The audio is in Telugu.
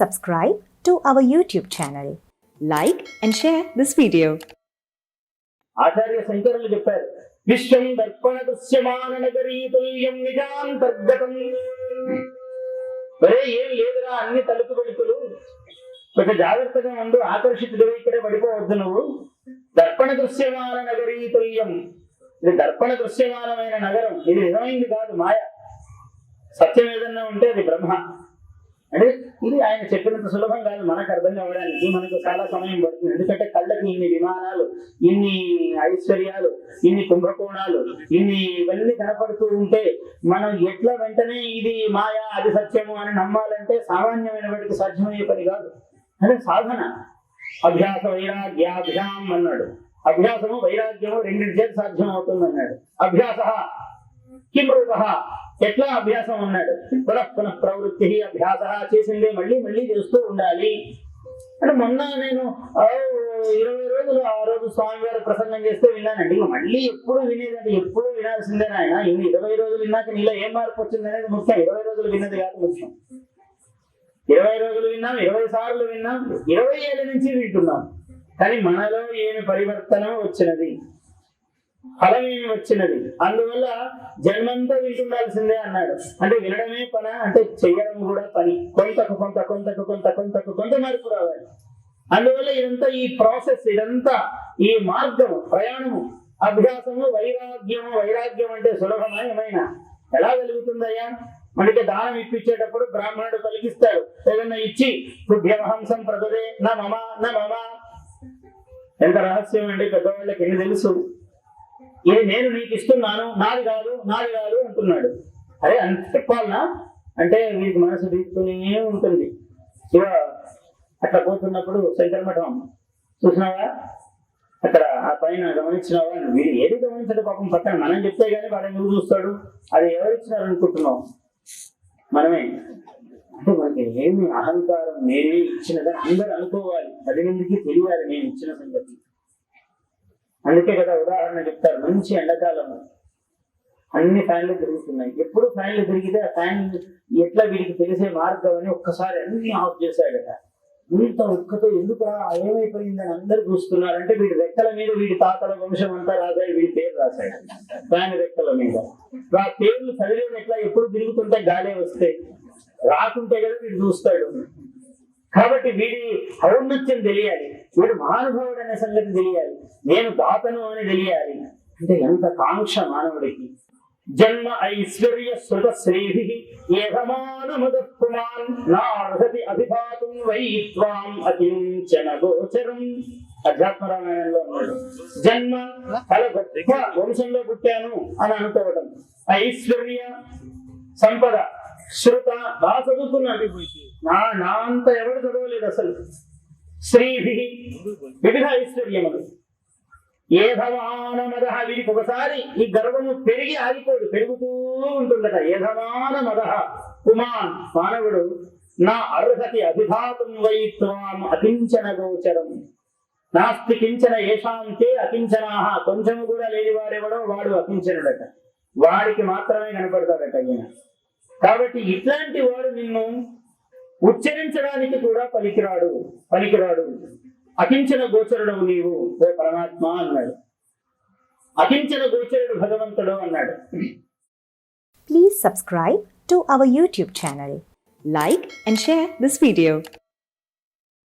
subscribe to our YouTube channel. Like and share this video. ఆచార్య శంకరులు చెప్పారు విశ్వం దర్పణ దృశ్యమాన నగరీ తుల్యం నిజాంతర్గతం. మరే ఏం లేదురా అన్ని తలుపు వెలుపులు కొంచెం జాగ్రత్తగా ఉండు ఆకర్షితుడు ఇక్కడే పడిపోవద్దు నువ్వు. దర్పణ దృశ్యమాన నగరీ తుల్యం ఇది దర్పణ దృశ్యమానమైన నగరం. ఇది నిజమైంది కాదు మాయ. సత్యం ఏదన్నా ఉంటే అది బ్రహ్మ. అంటే ఇది ఆయన చెప్పినంత సులభం కాదు. మనకు అర్థం కావడానికి మనకు చాలా సమయం పడుతుంది. ఎందుకంటే కళ్ళకి ఇన్ని విమానాలు ఇన్ని ఐశ్వర్యాలు ఇన్ని కుంభకోణాలు ఇన్ని ఇవన్నీ కనపడుతూ ఉంటే మనం ఎట్లా వెంటనే ఇది మాయా అది సత్యము అని నమ్మాలంటే సామాన్యమైన వాటికి సాధ్యమయ్యే పని కాదు. అదే సాధన. అభ్యాస వైరాగ్యాభ్యాం అన్నాడు. అభ్యాసము వైరాగ్యము రెండింటి చేతి సాధ్యం అవుతుంది అన్నాడు అభ్యాస కిం రూప? ఎట్లా అభ్యాసం అన్నాడు? పునః పునః ప్రవృత్తి అభ్యాస చేసిందే మళ్ళీ మళ్ళీ చేస్తూ ఉండాలి. అంటే మొన్న నేను ఇరవై రోజులు ఆ రోజు స్వామివారి ప్రసంగం చేస్తే విన్నానండి. మళ్ళీ ఎప్పుడు వినేదంటే ఎప్పుడు వినాల్సిందే ఆయన ఇన్ని ఇరవై రోజులు విన్నాక నీలో ఏం మార్పు వచ్చింది అనేది ముఖ్యం. ఇరవై రోజులు విన్నది కాదు ముఖ్యం. ఇరవై రోజులు విన్నాం ఇరవై సార్లు విన్నాం ఇరవై ఏళ్ళ నుంచి వింటున్నాం. కానీ మనలో ఏమి పరివర్తన వచ్చినది? ఫలమేమి వచ్చినది. అందువల్ల జన్మంతా వింటుండాల్సిందే అన్నాడు. అంటే వినడమే పన? అంటే చెయ్యడం కూడా పని. కొంతకు కొంత కొంతకు కొంత కొంతకు కొంత మార్పు రావాలి. అందువల్ల ఇదంతా ఈ ప్రాసెస్ ఇదంతా ఈ మార్గము ప్రయాణము అభ్యాసము వైరాగ్యము వైరాగ్యం అంటే సులభమా ఏమైనా ఎలా వెలుగుతుందయ్యా? మనకి దానం ఇప్పించేటప్పుడు బ్రాహ్మణుడు కలిగిస్తాడు ఏదన్నా ఇచ్చి హంసం ప్రదదే నా మమ నా మమ ఎంత రహస్యం అండి పెద్దవాళ్ళకి ఎన్ని తెలుసు? ఇది నేను నీకు ఇస్తున్నాను నాది కాదు నాది కాదు అంటున్నాడు. అరే అంత చెప్పాలనా? అంటే వీరికి మనసు తీస్తూనే ఉంటుంది. శివ అట్లా పోతున్నప్పుడు శంకర మఠం చూసినావా? అక్కడ ఆ పైన గమనించినావా? వీడు ఏది గమనించడు పాపం పక్కన మనం చెప్తే గానీ వాడు ఎందుకు చూస్తాడు? అది ఎవరిచ్చినారు అనుకుంటున్నాం మనమే. అంటే మనకి ఏమి అహంకారం నేనే ఇచ్చినదని అందరూ అనుకోవాలి. పది మందికి తెలియాలి? నేను ఇచ్చిన సంగతి. అందుకే కదా ఉదాహరణ చెప్తారు. మంచి ఎండాకాలము. అన్ని ఫ్యాన్లు తిరుగుతున్నాయి. ఎప్పుడు ఫ్యాన్లు తిరిగితే ఆ ఫ్యాన్ ఎట్లా వీడికి తెలిసే మార్గం అని ఒక్కసారి అన్ని ఆఫ్ చేశాడట ఇంత ఉక్కతో ఎందుకు ఏమైపోయిందని అందరు చూస్తున్నారంటే వీడి రెక్కల మీద వీడి తాతల వంశం అంతా రాశాడు వీడి పేరు రాశాడు ఫ్యాన్ రెక్కల మీద. ఆ పేర్లు చదివేది ఎట్లా? ఎప్పుడు తిరుగుతుంటే గాలే వస్తే. రాకుంటే కదా వీడు చూస్తాడు. కాబట్టి వీడి ఔన్నత్యం తెలియాలి. వీడు మహానుభావుడు అనే సంగతి తెలియాలి. నేను తాతను అని తెలియాలి. అంటే ఎంత కాంక్ష మానవుడికి. జన్మ ఐశ్వర్య శృత శ్రీభి ఏహమానముద పుమాన్ నార్హతి అభిభాతం వై త్వాం అకించన గోచరం. అధ్యాత్మ రామాయణంలో ఉన్నాడు. జన్మ చాలా గొప్ప వంశంలో పుట్టాను అని అనుకోవడం ఐశ్వర్య సంపద శృత బాగా చదువుకున్నాడు. నా నా అంత ఎవరు చదవలేదు అసలు. శ్రీభి. వివిధ ఐశ్వర్యములు. ఏధమాన వీరికి ఒకసారి ఈ గర్వము పెరిగి ఆగిపోదు పెరుగుతూ ఉంటుందట. ఏధమాన మద కుమాన్ మానవుడు నా అర్హతి అభిఘాతం వైత్వాం అకించన గోచరం. నాస్తి కించన ఏషాంతే అకించనాహ కొంచెం కూడా లేని వాడెవడో వాడు అకించనుడట. వాడికి మాత్రమే కనపడతాడట ఈయన. కాబట్టి ఇట్లాంటి వాడు నిన్ను ఉచ్చరించడానికి కూడా పలికిరాడు పలికిరాడు అకించన గోచరుడు నీవు ఓ పరమాత్మ అన్నాడు. అకించన గోచరుడు భగవంతుడు అన్నాడు. Please subscribe to our YouTube channel like and share this video